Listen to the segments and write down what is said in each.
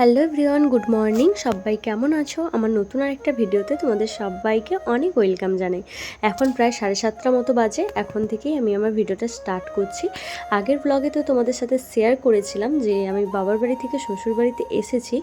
Hello everyone, good morning. সবাই কেমন আছো? আমার নতুন আরেকটা ভিডিওতে তোমাদের সবাইকে অনেক ওয়েলকাম জানাই। এখন প্রায় সাড়ে সাতটা মতো বাজে, এখন থেকেই আমি আমার ভিডিওটা স্টার্ট করছি। আগের ব্লগে তো তোমাদের সাথে শেয়ার করেছিলাম যে আমি বাবার বাড়ি থেকে শ্বশুর বাড়িতে এসেছি।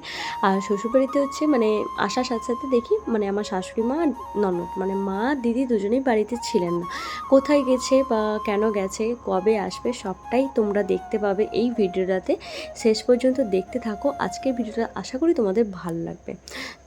আর শ্বশুর বাড়িতে হচ্ছে মানে আসার সাথে সাথে দেখি মানে আমার শাশুড়ি মা, ননদ মানে মা, দিদি দুজনেই বাড়িতে ছিলেন না। কোথায় গেছে বা কেন গেছে, কবে আসবে সবটাই তোমরা দেখতে পাবে এই ভিডিওটাতে। শেষ পর্যন্ত দেখতে থাকো। আজকের ভিডিওটা আশা করি তোমাদের ভালো লাগবে।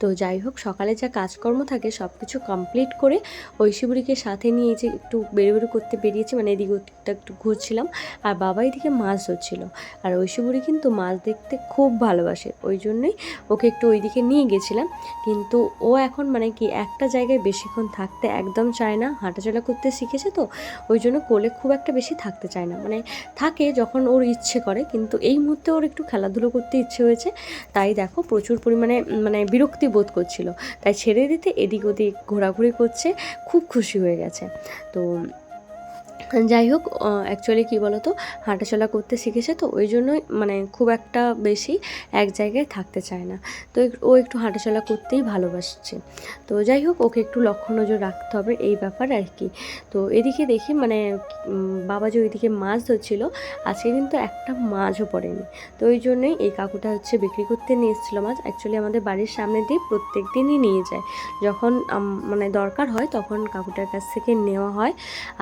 তো যাই হোক, সকালে যা কাজকর্ম থাকে সব কিছু কমপ্লিট করে ঐশীবুড়িকে সাথে নিয়ে যে একটু বেরো করতে বেরিয়েছি মানে এদিক ওদিকটা একটু ঘুরছিলাম। আর বাবা এদিকে মাছ ধরছিল। আর ঐশীবুড়ি কিন্তু মাছ দেখতে খুব ভালোবাসে। ওই জন্যই ওকে একটু ওইদিকে নিয়ে গেছিলাম। কিন্তু ও এখন মানে কি একটা জায়গায় বেশিক্ষণ থাকতে একদম চায় না। হাঁটাচলা করতে শিখেছে তো, ওই জন্য কোলে খুব একটা বেশি থাকতে চায় না। মানে থাকে যখন ওর ইচ্ছে করে, কিন্তু এই মুহূর্তে ওর একটু খেলাধুলো করতে ইচ্ছে হয়েছে। তাই দেখো প্রচুর পরিমাণে মানে বিরক্তি বোধ করছিল। তাই ছেড়ে দিতে এদিক ওদিক ঘোরাঘুরি করছে, খুব খুশি হয়ে গেছে। তো যাই হোক অ্যাকচুয়ালি কী বলো তো হাঁটাচলা করতে শিখেছে তো ওই জন্যই মানে খুব একটা বেশি এক জায়গায় থাকতে চায় না। তো ও একটু হাঁটাচলা করতেই ভালোবাসছে। তো যাই হোক ওকে একটু লক্ষ্য নজর রাখতে হবে এই ব্যাপার আর কি। তো এদিকে দেখি মানে বাবা যে ওইদিকে মাছ ধরছিল, আজকে কিন্তু একটা মাছও পড়েনি। তো ওই জন্যই এই কাকুটা হচ্ছে বিক্রি করতে নিয়ে এসেছিল মাছ। অ্যাকচুয়ালি আমাদের বাড়ির সামনে দিয়ে প্রত্যেক দিনই নিয়ে যায়। যখন মানে দরকার হয় তখন কাকুটার কাছ থেকে নেওয়া হয়।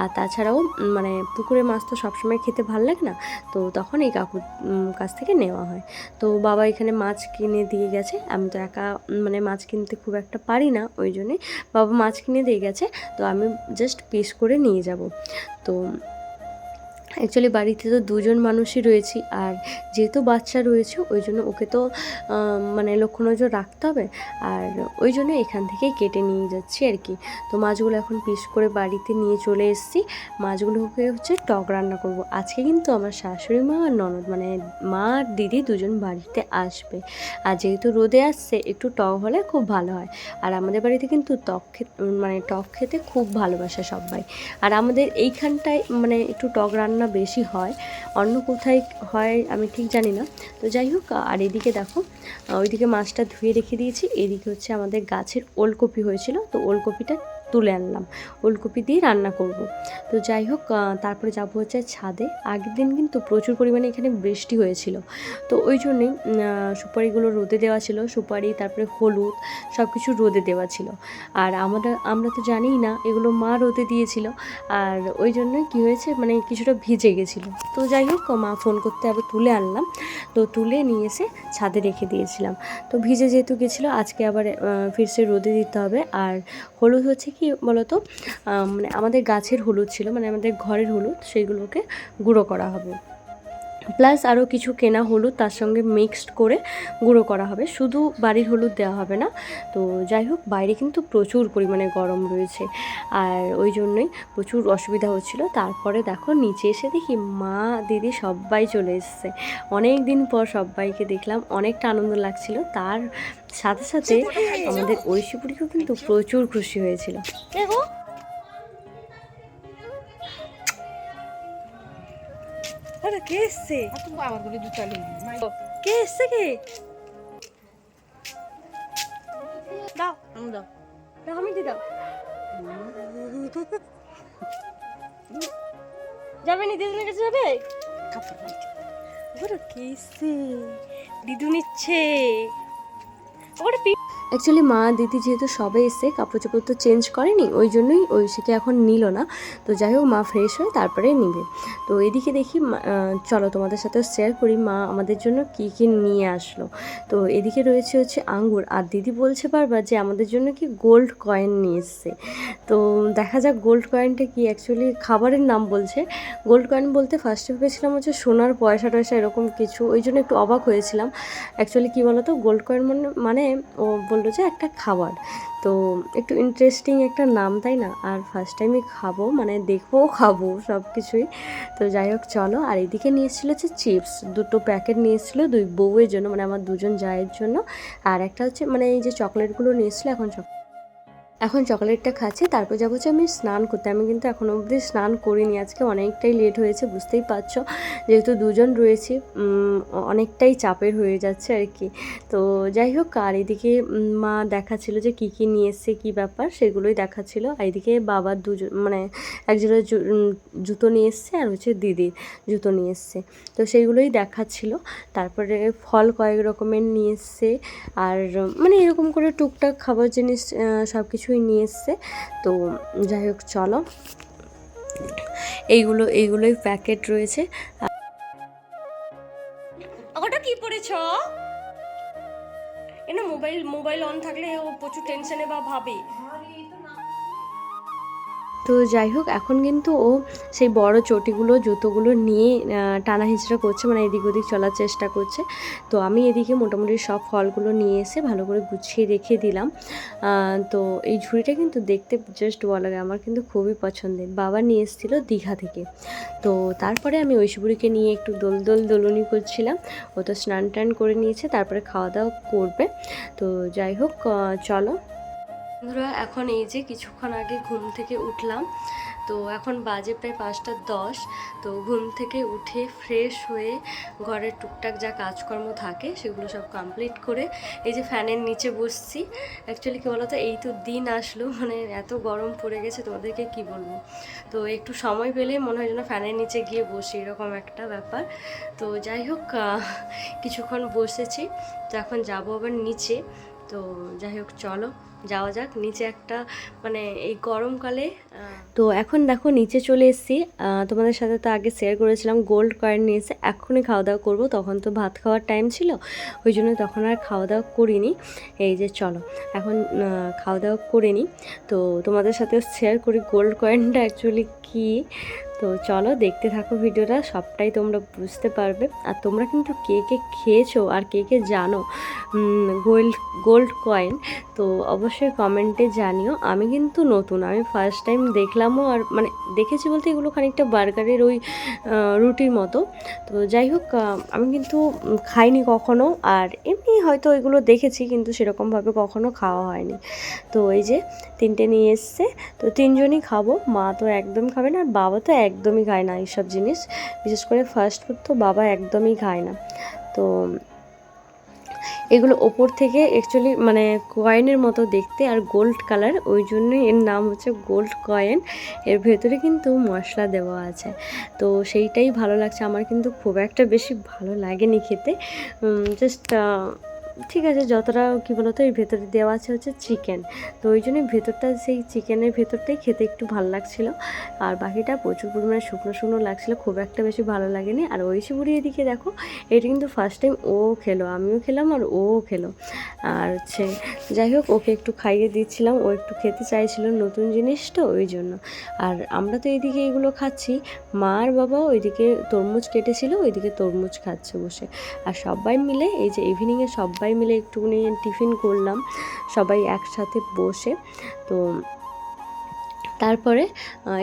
আর তাছাড়াও মানে পুকুরে মাছ তো সবসময় খেতে ভালো লাগে না, তো তখন এই কাকুর কাছ থেকে নেওয়া হয়। তো বাবা এখানে মাছ কিনে দিয়ে গেছে, আমি তো একা মানে মাছ কিনতে খুব একটা পারি না ওই জন্যে। বাবা মাছ কিনে দিয়ে গেছে, তো আমি জাস্ট পিস করে নিয়ে যাব। তো অ্যাকচুয়ালি বাড়িতে তো দুজন মানুষই রয়েছি আর যেহেতু বাচ্চা রয়েছে, ওই জন্য ওকে তো মানে লক্ষ্য নজর রাখতে হবে আর ওই জন্য এখান থেকেই কেটে নিয়ে যাচ্ছি আর কি। তো মাছগুলো এখন পিস করে বাড়িতে নিয়ে চলে এসেছি। মাছগুলোকে হচ্ছে টক রান্না করব। আজকে কিন্তু আমার শাশুড়ি মা আর ননদ মানে মা আর দিদি দুজন বাড়িতে আসবে। আর যেহেতু রোদে আসছে, একটু টক হলে খুব ভালো হয়। আর আমাদের বাড়িতে কিন্তু টক মানে টক খেতে খুব ভালোবাসে সবাই। আর আমাদের এইখানটায় মানে একটু টক রান্না বেশি হয়, অন্য কোথায় হয় আমি ঠিক জানি না। তো যাই হোক, আর এদিকে দেখো ওইদিকে মাছটা ধুয়ে রেখে দিয়েছি, এদিকে হচ্ছে আমাদের গাছের ওলকপি হয়েছিল, তো ওলকপিটা তুলে আনলাম, ওলকপি দিয়ে রান্না করব। তো যাই হোক তারপরে যাব হচ্ছে ছাদে। আগের দিন কিন্তু প্রচুর পরিমাণে এখানে বৃষ্টি হয়েছিল। তো ওই জন্যেই সুপারিগুলো রোদে দেওয়া ছিল। সুপারি, তারপরে হলুদ সব কিছু রোদে দেওয়া ছিল। আর আমরা আমরা তো জানিই না, এগুলো মা রোদে দিয়েছিল। আর ওই জন্যই কী হয়েছে মানে কিছুটা ভিজে গেছিল। তো যাই হোক, মা ফোন করতে আবার তুলে আনলাম। তো তুলে নিয়ে এসে ছাদে রেখে দিয়েছিলাম। তো ভিজে যেহেতু গেছিল, আজকে আবার ফিরসে রোদে দিতে হবে। আর হলুদ হচ্ছে কি বলতো? মানে আমাদের গাছের হলুদ ছিল মানে আমাদের ঘরের হলুদ, সেইগুলোকে গুঁড়ো করা হবে। প্লাস আরও কিছু কেনা হলুদ তার সঙ্গে মিক্সড করে গুঁড়ো করা হবে। শুধু বাড়ির হলুদ দেওয়া হবে না। তো যাই হোক বাইরে কিন্তু প্রচুর পরিমাণে গরম রয়েছে। আর ওই জন্যই প্রচুর অসুবিধা হচ্ছিল। তারপরে দেখো নিচে এসে দেখি মা দিদি সবাই চলে এসছে। অনেক দিন পর সবাইকে দেখলাম অনেকটা আনন্দ লাগছিল। তার সাথে সাথে আমাদের ঐশীপুরিকেও কিন্তু প্রচুর খুশি হয়েছিল। কে এসছে বলে দুধ কে এসছে কে দাও আমি দাও দাও আমি দি দাও যাবে নি দিদুনের কাছে যাবে কে এসছে দিদু নিচ্ছে ওটা অ্যাকচুয়ালি মা, দিদি যেহেতু সবে এসে কাপড় চোপড় তো চেঞ্জ করেনি, ওই জন্যই ওই সেকে এখন নিল না। তো যাই হোক, মা ফ্রেশ হয়ে তারপরে নিবে। তো এদিকে দেখি চলো তোমাদের সাথে শেয়ার করি, মা আমাদের জন্য কি কি নিয়ে আসলো। তো এদিকে রয়েছে হচ্ছে আঙ্গুর। আর দিদি বলছে বারবার যে আমাদের জন্য কি গোল্ড কয়েন নিয়ে এসছে। তো দেখা যাক গোল্ড কয়েনটা কি অ্যাকচুয়ালি খাবারের নাম বলছে। গোল্ড কয়েন বলতে ফার্স্টে ভেবেছিলাম হচ্ছে সোনার পয়সা টয়সা এরকম কিছু, ওই জন্য একটু অবাক হয়েছিলাম। অ্যাকচুয়ালি কী বলতো? গোল্ড কয়েন মানে মানে ও বলল যে একটা খাবার। তো একটু ইন্টারেস্টিং একটা নাম, তাই না? আর ফার্স্ট টাইমই খাব মানে দেখব খাব সব কিছুই তো যাই হোক চলো। আর এদিকে নিয়েছিল হচ্ছে চিপস দুটো প্যাকেট নিয়েছিল, দুই বউয়ের জন্য মানে আমার দুজন জায়ের জন্য। আর একটা হচ্ছে মানে এই যে চকলেটগুলো নিয়ে এসেছিল এখন চক এখন চকলেটটা খাচ্ছি তারপর যাব হচ্ছে আমি স্নান করতে। আমি কিন্তু এখনও অবধি স্নান করিনি আজকে অনেকটাই লেট হয়েছে বুঝতেই পারছ। যেহেতু দুজন রয়েছি অনেকটাই চাপের হয়ে যাচ্ছে আর কি। তো যাই হোক আর এদিকে মা দেখাচ্ছিল যে কী কী নিয়ে এসছে কী ব্যাপার সেগুলোই দেখাচ্ছিল। আর এদিকে বাবার দুজন মানে উম, জুতো নিয়ে এসছে আর হচ্ছে দিদির জুতো নিয়ে এসছে। তো সেইগুলোই দেখাচ্ছিল। তারপরে ফল কয়েক রকমের নিয়ে এসছে। আর মানে এরকম করে টুকটাক খাবার জিনিস সব কিছুই নিয়ে এসছে। তো যাই হোক, চলো। এইগুলো, এইগুলোই প্যাকেট রয়েছে। ওটা কি পড়েছ? এ না মোবাইল মোবাইল অন থাকলে ও প্রচুর টেনশনে বা ভাবে। তো যাই হোক, এখন কিন্তু ও সেই বড় চটিগুলো, জুতোগুলো নিয়ে টানা হিচড়া করছে মানে এদিক ওদিক চলার চেষ্টা করছে। তো আমি এদিকে মোটামুটি সব ফলগুলো নিয়ে এসে ভালো করে গুছিয়ে রেখে দিলাম। তো এই ঝুড়িটা কিন্তু দেখতে জাস্ট লাগে, আমার কিন্তু খুবই পছন্দের। বাবা নিয়ে এসেছিল দীঘা থেকে। তো তারপরে আমি ঐশবুড়িকে নিয়ে একটু দোল দোল দোলনি করছিলাম। ও তো স্নান টান করে নিয়েছে, তারপরে খাওয়া দাওয়া করবে। তো যাই হোক চলো। বন্ধুরা, এখন এই যে কিছুক্ষণ আগে ঘুম থেকে উঠলাম, তো এখন বাজে প্রায় পাঁচটা দশ, তো ঘুম থেকে উঠে ফ্রেশ হয়ে ঘরের টুকটাক যা কাজকর্ম থাকে সেগুলো সব কমপ্লিট করে এই যে ফ্যানের নিচে বসছি। অ্যাকচুয়ালি কী বলতো, এই তো দিন আসলো মানে এত গরম পড়ে গেছে, তোমাদেরকে কি বলব? তো একটু সময় পেলে মনে হয় যেন ফ্যানের নিচে গিয়ে বসি, এরকম একটা ব্যাপার। তো যাই হোক কিছুক্ষণ বসেছি, তো এখন যাব আবার নিচে। তো যাই হোক, চলো যাওয়া যাক। নিচে একটা মানে এই গরমকালে তো এখন দেখো নিচে চলে এসেছি। তোমাদের সাথে তো আগে শেয়ার করেছিলাম গোল্ড কয়েন নিয়ে এসে এখনই খাওয়া দাওয়া করব। তখন তো ভাত খাওয়ার টাইম ছিল ওই জন্য তখন আর খাওয়া দাওয়া করিনি। এই যে চলো এখন খাওয়া দাওয়া করে নিই তো তোমাদের সাথে শেয়ার করি গোল্ড কয়েনটা অ্যাকচুয়ালি কী। তো চলো দেখতে থাকো ভিডিওটা সবটাই তোমরা বুঝতে পারবে। আর তোমরা কিন্তু কে কে খেয়েছো আর কে কে জানো? গোল্ড গোল্ড কয়েন তো অবশ্যই কমেন্টে জানিও। আমি কিন্তু নতুন, আমি ফার্স্ট টাইম দেখলামও আর মানে দেখেছি বলতে এগুলো খানিকটা বার্গারের ওই রুটির মতো। তো যাই হোক আমি কিন্তু খাইনি কখনো আর এমনি হয়তো এগুলো দেখেছি কিন্তু সেরকমভাবে কখনো খাওয়া হয়নি। তো এই যে তিনটে নিয়ে এসছে, তো তিনজনই খাব। মা তো একদম খাবে না আর বাবা তো একদমই খায় না এইসব জিনিস। বিশেষ করে ফাস্ট ফুড তো বাবা একদমই খায় না। তো এগুলো ওপর থেকে অ্যাকচুয়ালি মানে কয়েনের মতো দেখতে আর গোল্ড কালার ওই জন্যই এর নাম হচ্ছে গোল্ড কয়েন এর ভেতরে কিন্তু মশলা দেওয়া আছে। তো সেইটাই ভালো লাগছে। আমার কিন্তু খুব একটা বেশি ভালো লাগেনি খেতে। জাস্ট ঠিক আছে, যতটা কী বলতো এর ভেতরে দেওয়া আছে হচ্ছে চিকেন তো ওই জন্যই ভেতরটা, সেই চিকেনের ভেতরটাই খেতে একটু ভালো লাগছিল। আর বাকিটা প্রচুর পরিমাণে শুকনো শুকনো লাগছিল, খুব একটা বেশি ভালো লাগেনি। আর ঐশী বুড়ি এদিকে দেখো, এটা কিন্তু ফার্স্ট টাইম ও খেলো, আমিও খেলাম আর ও খেলো। আর হচ্ছে, যাই হোক, ওকে একটু খাইয়ে দিচ্ছিলাম, ও একটু খেতে চাইছিল নতুন জিনিস তো, ওই জন্য। আর আমরা তো এইদিকে এগুলো খাচ্ছি, মা আর বাবা ওইদিকে তরমুজ কেটেছিল, ওইদিকে তরমুজ খাচ্ছে বসে। আর সবাই মিলে এই যে ইভিনিংয়ে সবাই মিলে একটুখানি টিফিন করলাম, সবাই একসাথে বসে। তো তারপরে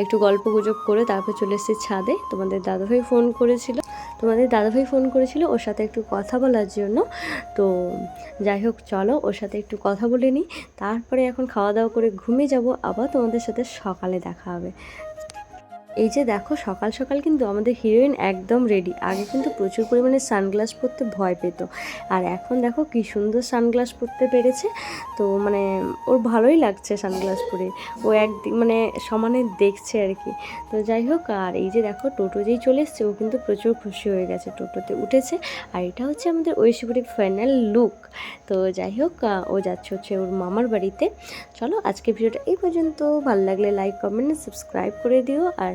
একটু গল্প গুজব করে তারপর চলে এসেছি ছাদে। তোমাদের দাদাভাই ফোন করেছিল। তোমাদের দাদাভাই ফোন করেছিল ওর সাথে একটু কথা বলার জন্য। তো যাই হোক, চলো ওর সাথে একটু কথা বলে নিই। তারপরে এখন খাওয়া দাওয়া করে ঘুমিয়ে যাব। আবার তোমাদের সাথে সকালে দেখা হবে। এই যে দেখো, সকাল সকাল কিন্তু আমাদের হিরোইন একদম রেডি আগে কিন্তু প্রচুর পরিমাণে সানগ্লাস পরতে ভয় পেত। আর এখন দেখো কি সুন্দর সানগ্লাস পরতে পেরেছে। তো মানে ওর ভালোই লাগছে সানগ্লাস পরে। ও একদিক মানে সমানে দেখছে আর কি। তো যাই হোক, আর এই যে দেখো, টোটো যেই চলে এসছে, ও কিন্তু প্রচুর খুশি হয়ে গেছে টোটোতে উঠেছে। আর এটা হচ্ছে আমাদের ঐশ্বরীর ফাইনাল লুক তো যাই হোক ও যাচ্ছে হচ্ছে ওর মামার বাড়িতে। চলো আজকে ভিডিওটা এই পর্যন্ত। ভালো লাগলে লাইক কমেন্ট সাবস্ক্রাইব করে দিও। আর